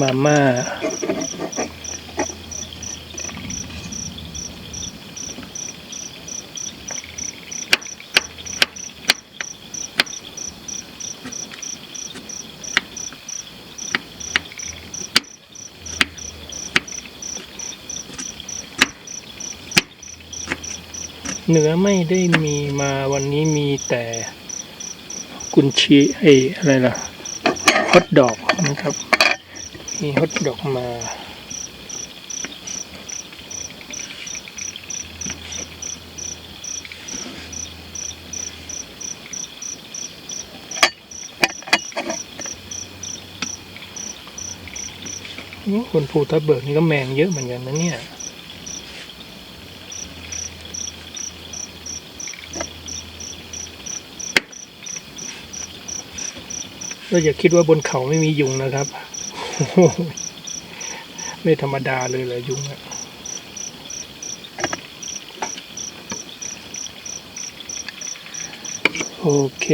มาม่าเนื้อไม่ได้มีมาวันนี้มีแต่กุนชีไออะไรล่ะฮอทดอกนะครับ มีฮอทดอกมา คนภูทับเบิกนี่ก็แมงเยอะเหมือนกันนะเนี่ยเราอย่าคิดว่าบนเขาไม่มียุงนะครับ ไม่ธรรมดาเลยเหรอยุงอะโอเค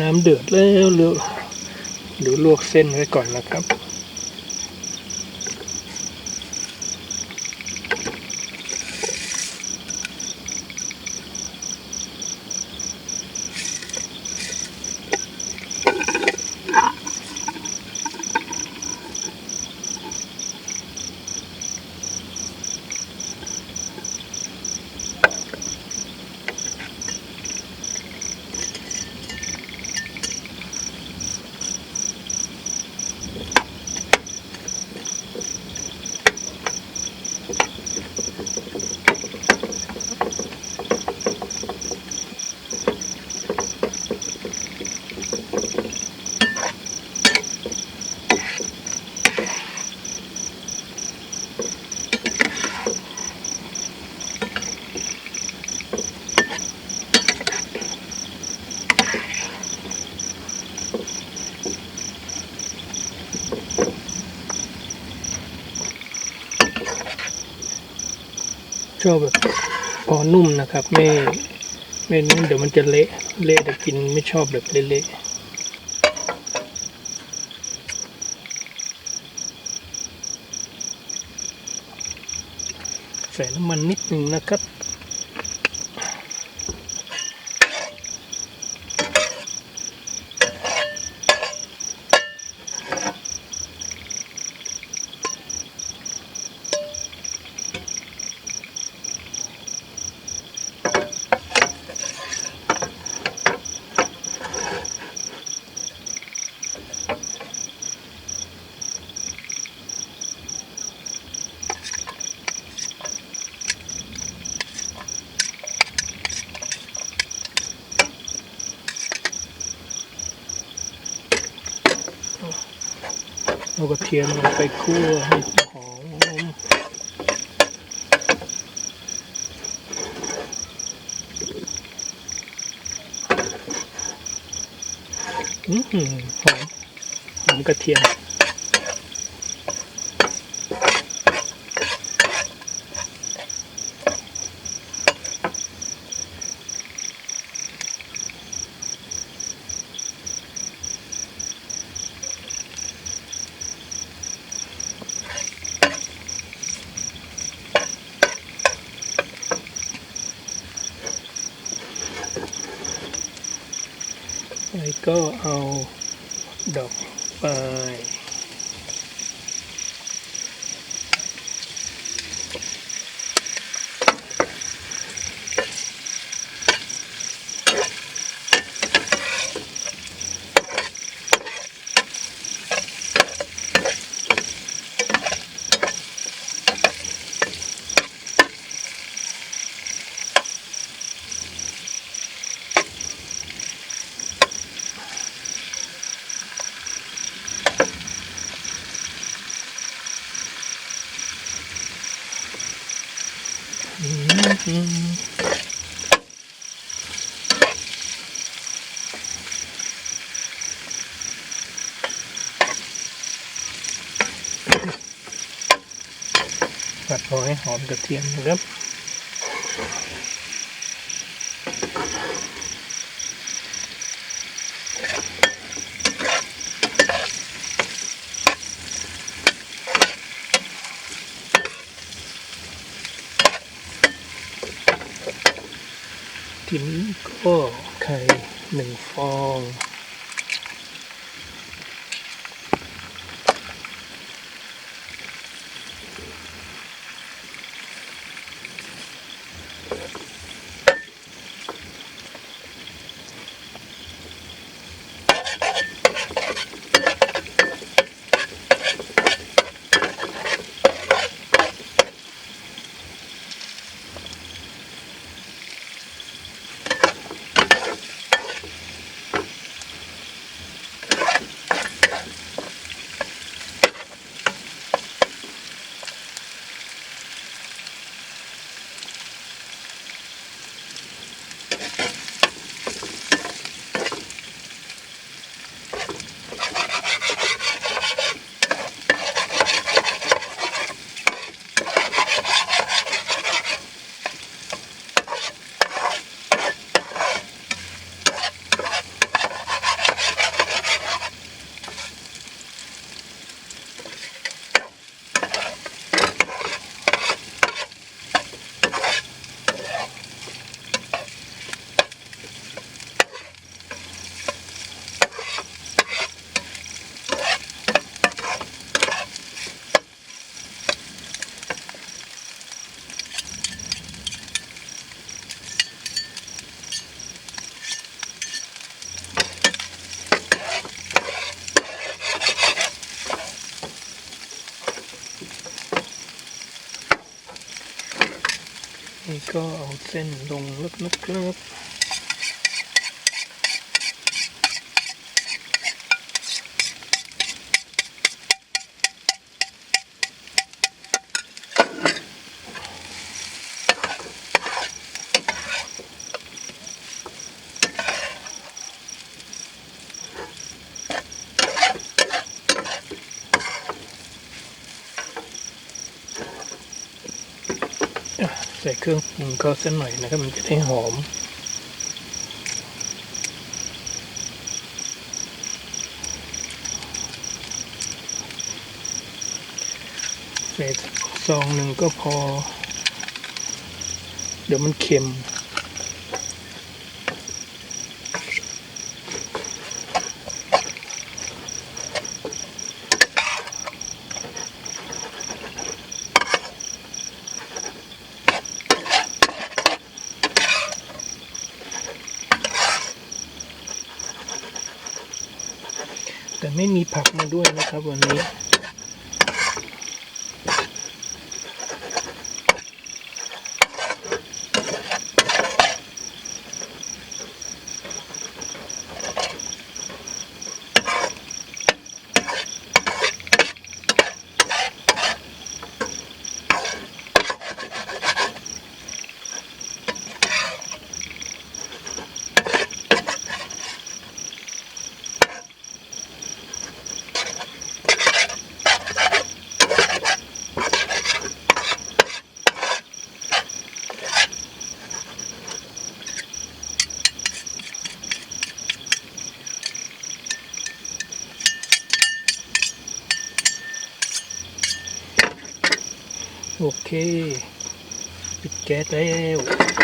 น้ำเดือดแล้วเร็ว หรือลวกเส้นไว้ก่อนนะครับ ชอบแบบพอนุ่มนะครับ ไม่ไม่นุ่มเดี๋ยวมันจะเละเละแต่กินไม่ชอบแบบเละใส่น้ำมันนิดนึงนะครับ ทียมลงไปคั่วให้หอมหอมหอมกระเทียม แล้วก็ เอาดอกไปลายอืม ผัดพอให้หอมกระเทียมนะครับ นี่ก็เอาเส้นลงลึกนะครับอะใส่เค ก็เส้นหน่อยนะครับ มันจะได้หอม ใส่ซองหนึ่งก็พอ เดี๋ยวมันเค็ม โอเค ปิดแก๊สแล้ว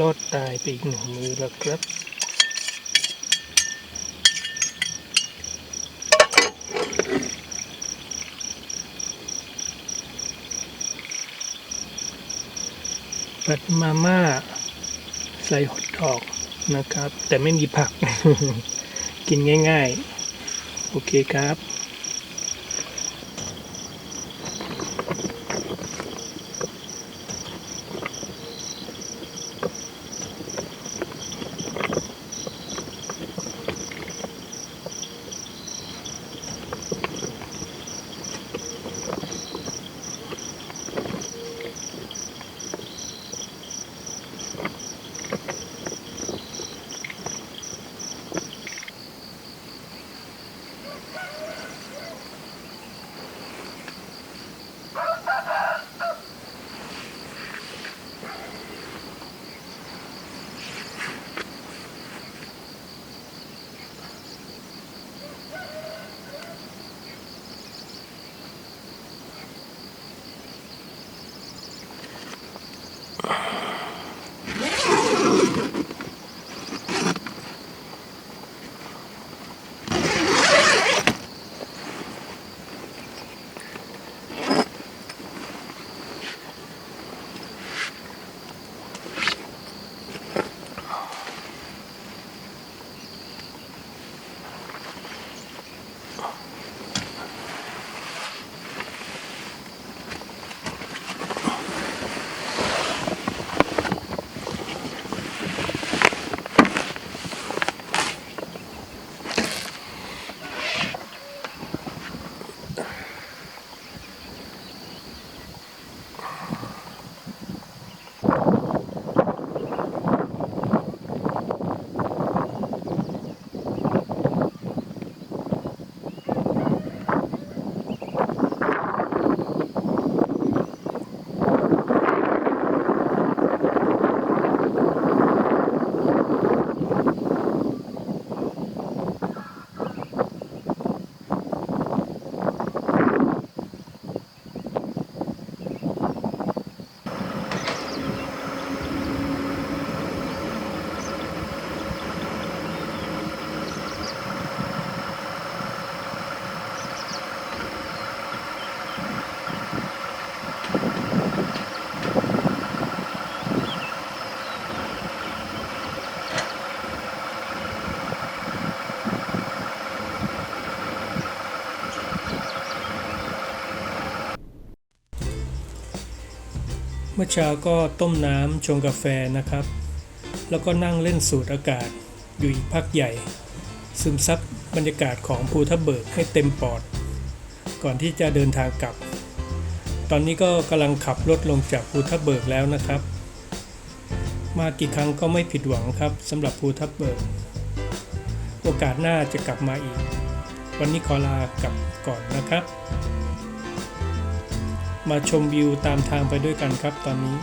รอดตายไปอีกหนึ่งมือแล้วครับปัดมาม่า ใส่ฮอทดอกนะครับ แต่ไม่มีผัก กินง่าย ๆ โอเคครับ อเช้าก็ต้มน้ำชงกาแฟนะครับ แล้วก็นั่งเล่นสูดอากาศอยู่อีกพักใหญ่ ซึมซับบรรยากาศของภูทับเบิกให้เต็มปอด ก่อนที่จะเดินทางกลับ ตอนนี้ก็กำลังขับรถลงจากภูทับเบิกแล้วนะครับ มากี่ครั้งก็ไม่ผิดหวังครับสำหรับภูทับเบิก โอกาสหน้าจะกลับมาอีก วันนี้ขอลากลับก่อนนะครับ มาชมวิวตามทางไปด้วยกันครับตอนนี้